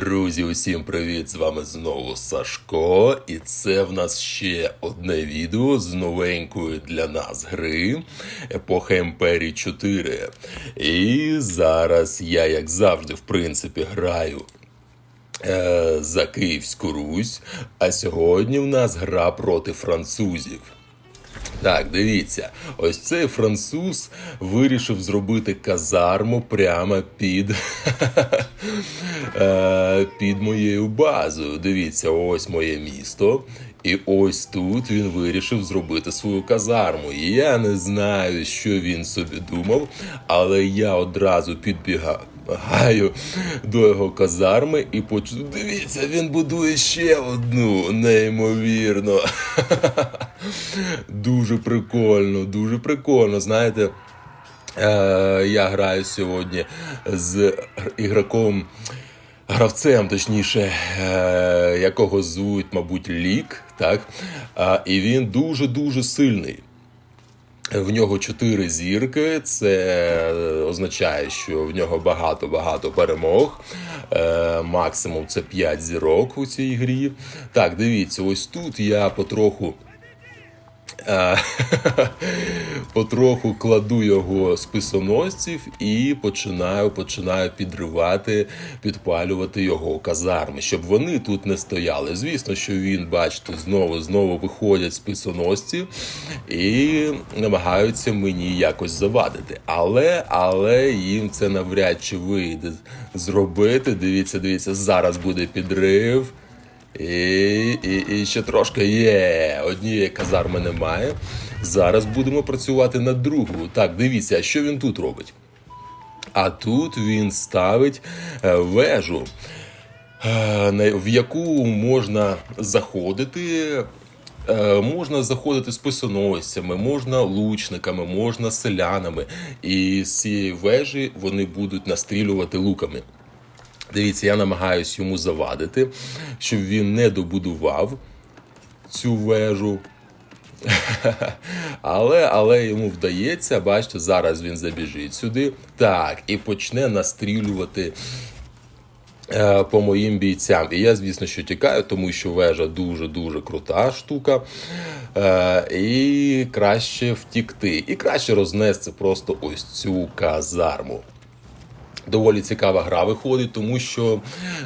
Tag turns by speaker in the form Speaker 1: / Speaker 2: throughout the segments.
Speaker 1: Друзі, усім привіт! З вами знову Сашко, і це в нас ще одне відео з новенької для нас гри Епоха Імперії 4. І зараз я, як завжди, в принципі, граю е, за Київську Русь. А сьогодні в нас гра проти французів. Так, дивіться, ось цей француз вирішив зробити казарму прямо під, е, під моєю базою. Дивіться, ось моє місто. І ось тут він вирішив зробити свою казарму. Я не знаю, що він собі думав, але я одразу підбігаю до його казарми і почну. Дивіться, він будує ще одну, неймовірно. Дуже прикольно, дуже прикольно. Знаєте, е, я граю сьогодні з ігроком. Гравцем, точніше, е, якого звуть, мабуть, Лік, так? І він дуже-дуже сильний. В нього чотири зірки. Це означає, що в нього багато-багато перемог. Е, максимум це 5 зірок у цій грі. Так, дивіться, ось тут я потроху. Потроху кладу його списоносців і починаю починаю підривати, підпалювати його казарми, щоб вони тут не стояли. Звісно, що він, бачите, знову знову виходять списоносці і намагаються мені якось завадити. Але але їм це навряд чи вийде зробити. Дивіться, дивіться, зараз буде підрив. І, і, і ще трошки є. Однієї казарми немає. Зараз будемо працювати над другою. Так, дивіться, а що він тут робить? А тут він ставить е, вежу, е, в яку можна заходити. е, Можна заходити списоносцями, можна лучниками, можна селянами. І з цієї вежі вони будуть настрілювати луками. Дивіться, я намагаюсь йому завадити, щоб він не добудував цю вежу. Але, але йому вдається, бачите, зараз він забіжить сюди. Так, і почне настрілювати е, по моїм бійцям. І я, звісно, що тікаю, тому що вежа дуже-дуже крута штука. Е, і краще втікти. І краще рознести просто ось цю казарму. Доволі цікава гра виходить, тому що,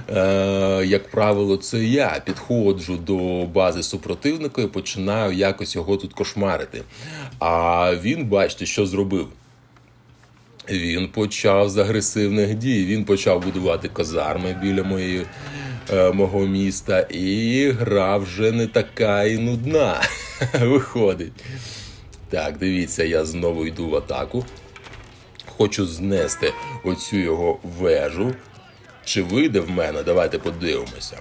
Speaker 1: е, як правило, це я підходжу до бази супротивника і починаю якось його тут кошмарити. А він, бачите, що зробив. Він почав з агресивних дій. Він почав будувати казарми біля моєї, е, мого міста, і гра вже не така і нудна виходить. Так, дивіться, я знову йду в атаку. Хочу знести оцю його вежу. Чи вийде в мене? Давайте подивимося.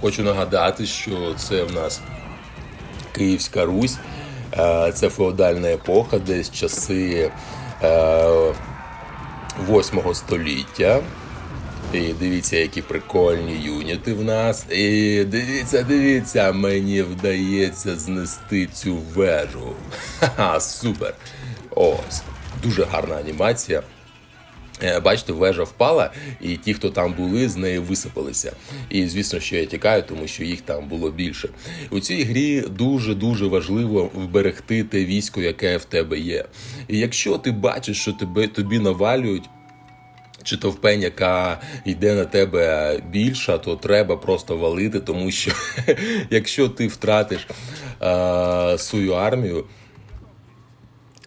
Speaker 1: Хочу нагадати, що це в нас Київська Русь, Е, це феодальна епоха, десь часи е, 8 століття. І дивіться, які прикольні юніти в нас. І дивіться, дивіться, мені вдається знести цю вежу. Ха-ха, супер. Ось. Дуже гарна анімація. Е, Бачите, вежа впала, і ті, хто там були, з неї висипалися. І звісно, що я тікаю, тому що їх там було більше. У цій грі дуже дуже важливо вберегти те військо, яке в тебе є. І якщо ти бачиш, що тебе тобі навалюють. Чи то впень, яка йде на тебе більша, то треба просто валити, тому що якщо ти втратиш е, свою армію,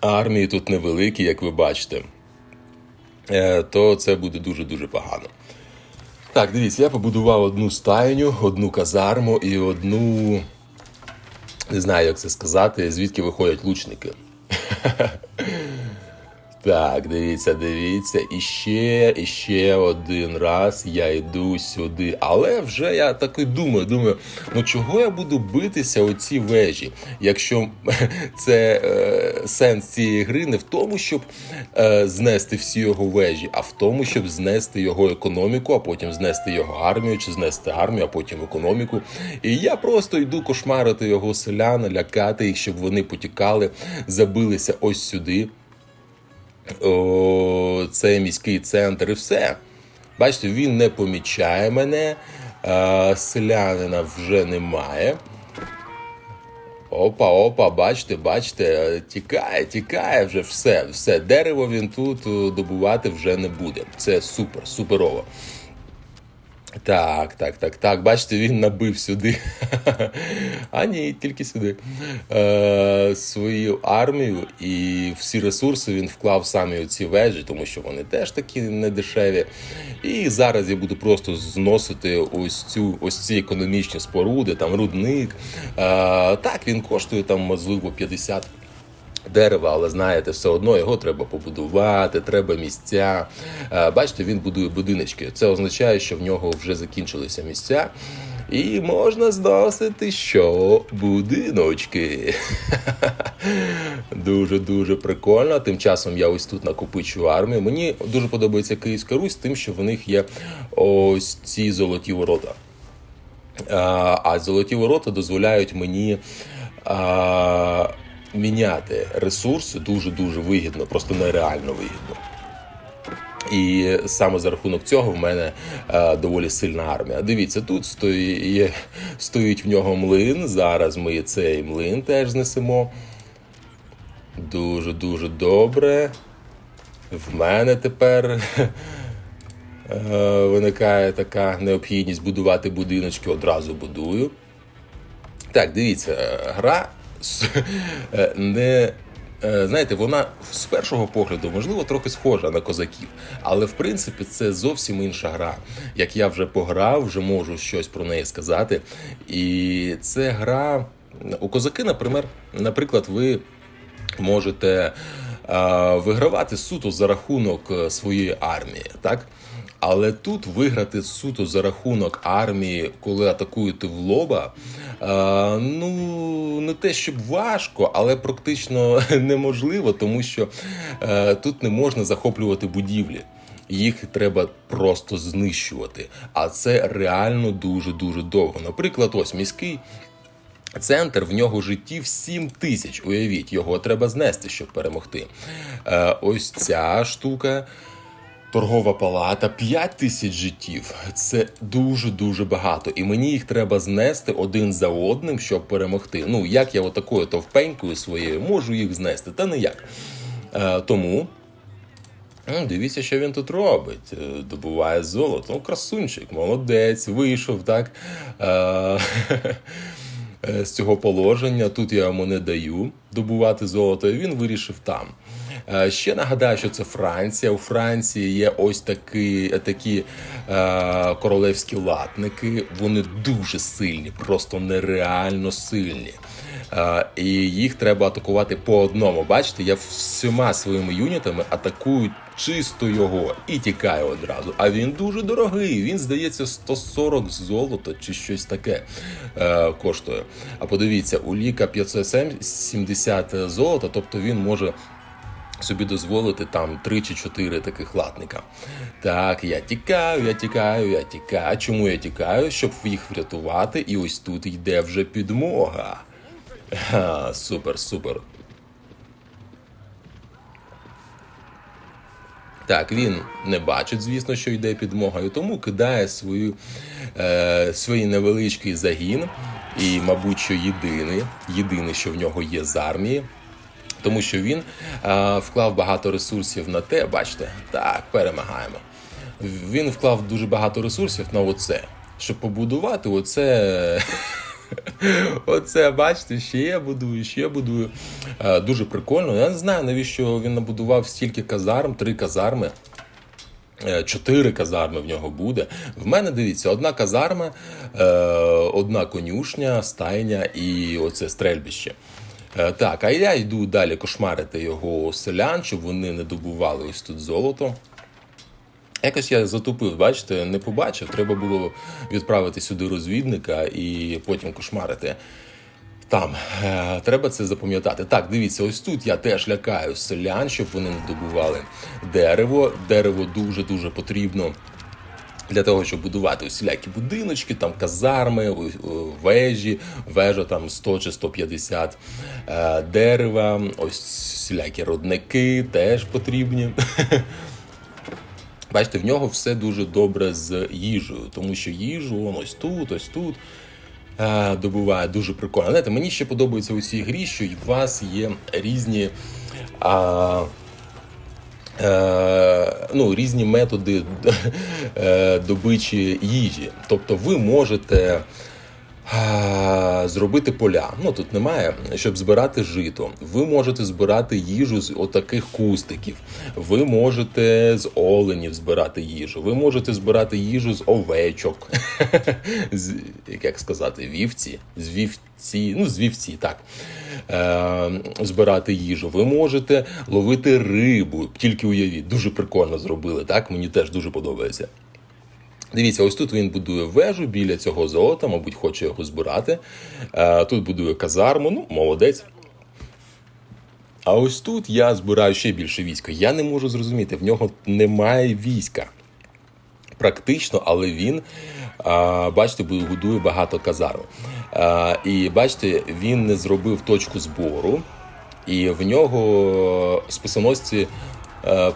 Speaker 1: а армії тут невеликі, як ви бачите, е, то це буде дуже-дуже погано. Так, дивіться, я побудував одну стайню, одну казарму і одну. Не знаю, як це сказати, звідки виходять лучники. Так, дивіться, дивіться. І ще, і ще один раз я йду сюди. Але вже я так і думаю, думаю, ну чого я буду битися у ці вежі, якщо це е, сенс цієї гри не в тому, щоб е, знести всі його вежі, а в тому, щоб знести його економіку, а потім знести його армію, чи знести армію, а потім економіку. І я просто йду кошмарити його селян, лякати їх, щоб вони потікали, забилися ось сюди. О, це міський центр і все. Бачите, він не помічає мене, е, селянина вже немає. Опа, опа, бачите, бачите, тікає, тікає вже все, все. Дерево він тут е, добувати вже не буде. Це супер, суперово. Так, так, так, так. Бачите, він набив сюди. А ні, тільки сюди. Е, свою армію і всі ресурси він вклав саме у ці вежі, тому що вони теж такі недешеві. І зараз я буду просто зносити ось цю ось ці економічні споруди, там рудник. Е, так, він коштує там, можливо, 50 дерева, але знаєте, все одно його треба побудувати, треба місця. Е, Бачите, він будує будиночки. Це означає, що в нього вже закінчилися місця. І можна зносити що будиночки. Дуже дуже прикольно. Тим часом я ось тут накопичую армію. Мені дуже подобається Київська Русь, тим, що в них є ось ці золоті ворота. А, а золоті ворота дозволяють мені а, міняти ресурси дуже дуже вигідно, просто нереально вигідно. І саме за рахунок цього в мене е, доволі сильна армія. Дивіться, тут стоїть, стоїть в нього млин. Зараз ми цей млин теж знесемо. Дуже дуже добре. В мене тепер е, виникає така необхідність будувати будиночки, одразу будую. Так, дивіться, гра не. е, Знаєте, вона з першого погляду, можливо, трохи схожа на козаків, але в принципі це зовсім інша гра. Як я вже пограв, вже можу щось про неї сказати. І це гра у козаки, наприклад, ви можете е, вигравати суто за рахунок е, своєї армії, так? Але тут виграти суто за рахунок армії, коли атакуєте в лоба, е, ну не те, щоб важко, але практично неможливо, тому що е, тут не можна захоплювати будівлі. Їх треба просто знищувати. А це реально дуже дуже довго. Наприклад, ось міський Центр в нього життів 7 тисяч. Уявіть, його треба знести, щоб перемогти. Е, ось ця штука. Торгова палата 5 тисяч життів. Це дуже дуже багато. І мені їх треба знести один за одним, щоб перемогти. Ну як я отакою товпенькою своєю можу їх знести? Та ніяк. Е, тому. Дивіться, що він тут робить. Е, Добуває золото. Ну, красунчик, молодець, вийшов, так. Е, е, з цього положення. Тут я йому не даю добувати золото, він вирішив там. Е, Ще нагадаю, що це Франція. У Франції є ось такі, такі е, королевські латники. Вони дуже сильні, просто нереально сильні. Е, і їх треба атакувати по одному. Бачите, я всіма своїми юнітами атакую чисто його і тікаю одразу. А він дуже дорогий. Він здається 140 золота чи щось таке е, коштує. А подивіться, у Ліка 570 золота, тобто він може. Собі дозволити там 3 чи 4 таких латника. Так, я тікаю, я тікаю, я тікаю. Чому я тікаю? Щоб їх врятувати, і ось тут йде вже підмога. Ха, супер, супер. Так, він не бачить, звісно, що йде підмога, і тому кидає свою, е, свій невеличкий загін, і, мабуть, що єдиний, єдиний, що в нього є з армії. Тому що він е, вклав багато ресурсів на те, бачите, так, перемагаємо. Він вклав дуже багато ресурсів на оце, щоб побудувати оце. Оце, бачите, ще я будую, ще я будую. Е, Дуже прикольно. Я не знаю, навіщо він набудував стільки казарм, три казарми. Е, Чотири казарми в нього буде. В мене дивіться, одна казарма, е, одна конюшня, стайня і оце стрельбище. Е, Так, а я йду далі кошмарити його селян, щоб вони не добували ось тут золото. Якось я затупив, бачите, не побачив. Треба було відправити сюди розвідника і потім кошмарити. Там Е, треба це запам'ятати. Так, дивіться, ось тут я теж лякаю селян, щоб вони не добували дерево. Дерево дуже дуже потрібно. Для того, щоб будувати усілякі будиночки, там казарми, вежі, вежа там 100 чи 150 е, дерева, ось всілякі родники теж потрібні. Бачите, в нього все дуже добре з їжею, тому що їжу он ось тут, ось тут е, добуває дуже прикольно. Знаєте, мені ще подобається у цій грі, що у вас є різні. А, ну, різні методи е, добичі їжі. Тобто ви можете е, зробити поля. Ну тут немає, щоб збирати жито. Ви можете збирати їжу з отаких кустиків. Ви можете з оленів збирати їжу. Ви можете збирати їжу з овечок. з, як сказати, вівці, з вівці, ну з вівці, так. Е, збирати їжу. Ви можете ловити рибу. Тільки уявіть, дуже прикольно зробили. Так, мені теж дуже подобається. Дивіться, ось тут він будує вежу біля цього золота, мабуть, хоче його збирати. Е, Тут будує казарму, ну, молодець. А ось тут я збираю ще більше війська. Я не можу зрозуміти, в нього немає війська. Практично, але він, бачите, будує багато казарм. І бачите, він не зробив точку збору, і в нього списоносці е,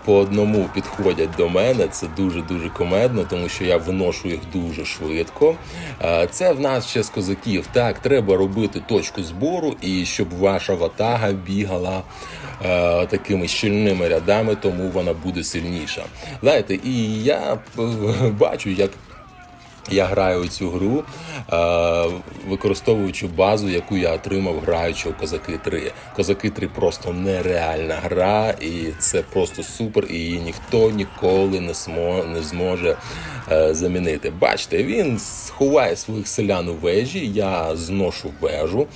Speaker 1: по одному підходять до мене. Це дуже дуже комедно, тому що я виношу їх дуже швидко. Е, Це в нас ще з козаків. Так, треба робити точку збору, і щоб ваша ватага бігала е, такими щільними рядами, тому вона буде сильніша. Знаєте, і я е, бачу, як я граю цю гру, е, використовуючи базу, яку я отримав, граючи у Козаки 3. Козаки 3 просто нереальна гра, і це просто супер, і її ніхто ніколи не, смо, не зможе е, замінити. Бачите, він сховає своїх селян у вежі, я зношу вежу,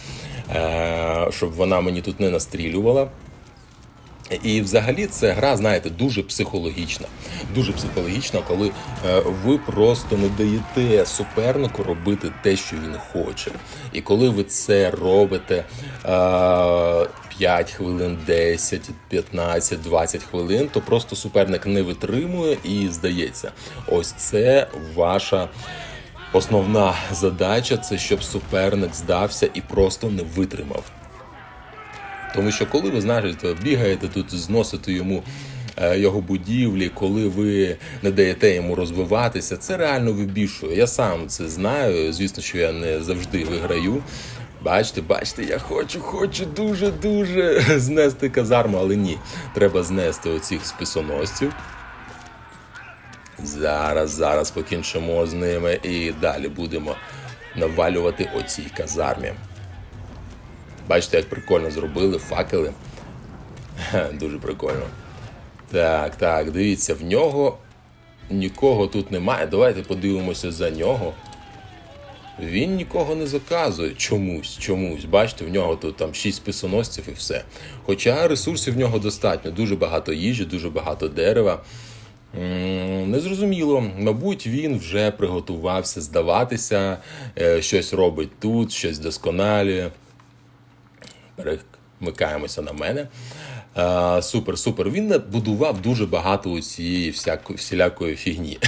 Speaker 1: е, щоб вона мені тут не настрілювала. І взагалі це гра, знаєте, дуже психологічна. Дуже психологічна, коли е, ви просто не даєте супернику робити те, що він хоче. І коли ви це робите е, 5 хвилин, 10, 15, 20 хвилин, то просто суперник не витримує і здається, ось це ваша. Основна задача це щоб суперник здався і просто не витримав. Тому що коли ви знаєте, бігаєте тут, зносите йому е, його будівлі, коли ви не даєте йому розвиватися, це реально вибішує. Я сам це знаю. Звісно, що я не завжди виграю. Бачите, бачите, я хочу, хочу дуже-дуже знести казарму, але ні. Треба знести оцих списоносців. Зараз, зараз покінчимо з ними і далі будемо навалювати оцій казармі. Бачите, як прикольно зробили факели. Дуже прикольно. Так, так, дивіться, в нього нікого тут немає. Давайте подивимося за нього. Він нікого не заказує чомусь, чомусь. Бачите, в нього тут там 6 писоносців і все. Хоча ресурсів в нього достатньо, дуже багато їжі, дуже багато дерева. Незрозуміло, мабуть, він вже приготувався здаватися, е, щось робить тут, щось досконалює перемикаємося на мене. А, супер, супер. Він будував дуже багато цієї всілякої фігні.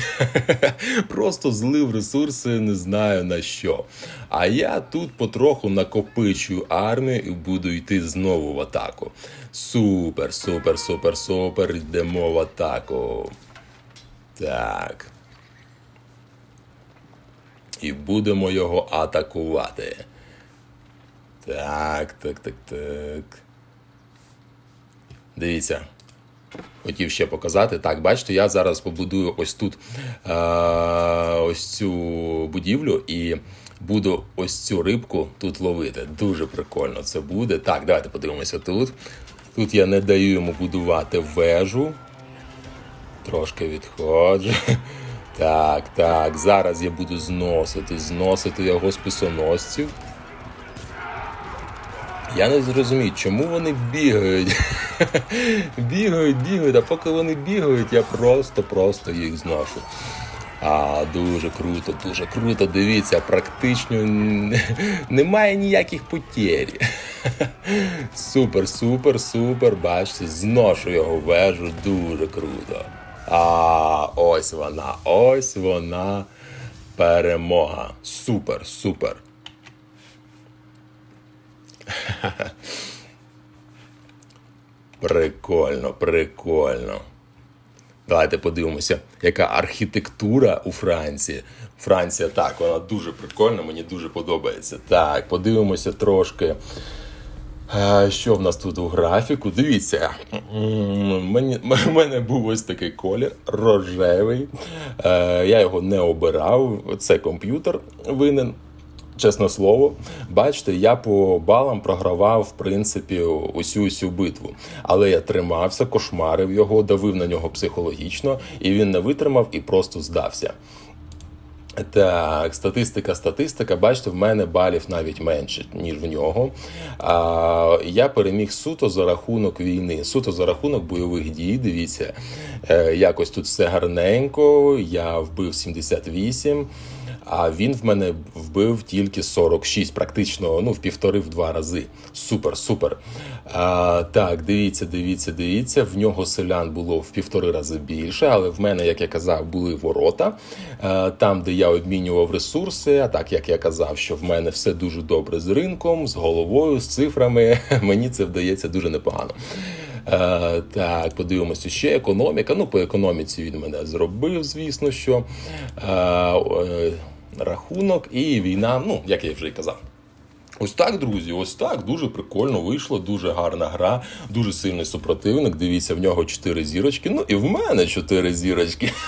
Speaker 1: Просто злив ресурси, не знаю на що. А я тут потроху накопичую армію і буду йти знову в атаку. Супер, супер, супер, супер. Йдемо в атаку. Так. І будемо його атакувати. Так, так, так, так. Дивіться. Хотів ще показати. Так, бачите, я зараз побудую ось тут е- ось цю будівлю і буду ось цю рибку тут ловити. Дуже прикольно це буде. Так, давайте подивимося тут. Тут я не даю йому будувати вежу. Трошки відходжу. Так, так. Зараз я буду зносити, зносити його з писоносців. Я не зрозумію, чому вони бігають. бігають, бігають, а поки вони бігають, я просто-просто їх зношу. А, дуже круто, дуже круто. Дивіться, практично немає ніяких потерь. Супер, супер, супер. Бачите, зношу його вежу, дуже круто. А ось вона, ось вона. Перемога. Супер, супер. Прикольно, прикольно. Давайте подивимося, яка архітектура у Франції. Франція так, вона дуже прикольна, мені дуже подобається. Так, подивимося трошки. е, Що в нас тут у графіку? Дивіться, мені, в мене був ось такий колір рожевий. Е, Я його не обирав. Це комп'ютер винен. Чесне слово, бачите, я по балам програвав в принципі усю усю битву. Але я тримався, кошмарив його, давив на нього психологічно, і він не витримав і просто здався. Так, статистика, статистика. Бачите, в мене балів навіть менше, ніж в нього. А, я переміг суто за рахунок війни, суто за рахунок бойових дій. Дивіться, е, якось тут все гарненько. Я вбив 78. А він в мене вбив тільки 46, практично ну, в півтори-в два рази. Супер, супер. А, так, дивіться, дивіться, дивіться. В нього селян було в півтори рази більше, але в мене, як я казав, були ворота. А, там, де я обмінював ресурси, а так як я казав, що в мене все дуже добре з ринком, з головою, з цифрами. Мені це вдається дуже непогано. Е, так, подивимося ще економіка. Ну, по економіці він мене зробив, звісно, що е, рахунок і війна, ну, як я вже і казав. Ось так, друзі, ось так. Дуже прикольно вийшло, дуже гарна гра, дуже сильний супротивник. Дивіться, в нього 4 зірочки. Ну і в мене 4 зірочки.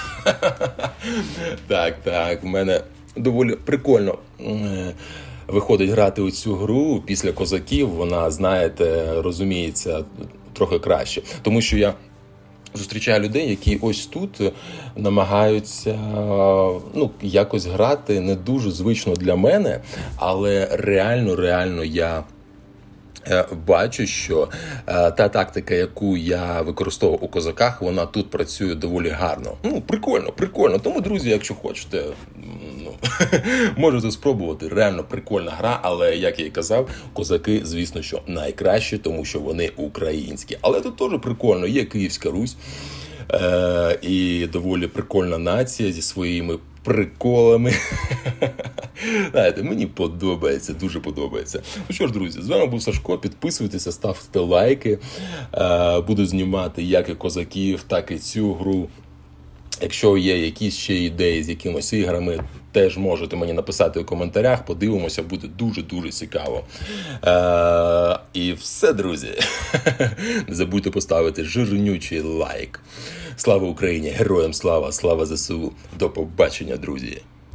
Speaker 1: Так, так, в мене доволі прикольно. Виходить грати у цю гру після козаків. Вона, знаєте, розуміється трохи краще. Тому що я зустрічаю людей, які ось тут намагаються ну, якось грати не дуже звично для мене, але реально, реально я. Е, Бачу, що е, та тактика, яку я використовував у козаках, вона тут працює доволі гарно. Ну, прикольно, прикольно. Тому, друзі, якщо хочете, можете спробувати. Реально прикольна гра, але як я і казав, козаки, звісно, що найкращі, тому що вони українські. Але тут теж прикольно, є Київська Русь. Е, і доволі прикольна нація зі своїми приколами. Знаєте, мені подобається, дуже подобається. Ну що ж, друзі, з вами був Сашко. Підписуйтеся, ставте лайки. Е, буду знімати як і козаків, так і цю гру. Якщо є якісь ще ідеї з якимось іграми, теж можете мені написати у коментарях. Подивимося, буде дуже-дуже цікаво. Е, і все, друзі. Не забудьте поставити жирнючий лайк. Слава Україні! Героям слава! Слава ЗСУ! До побачення, друзі!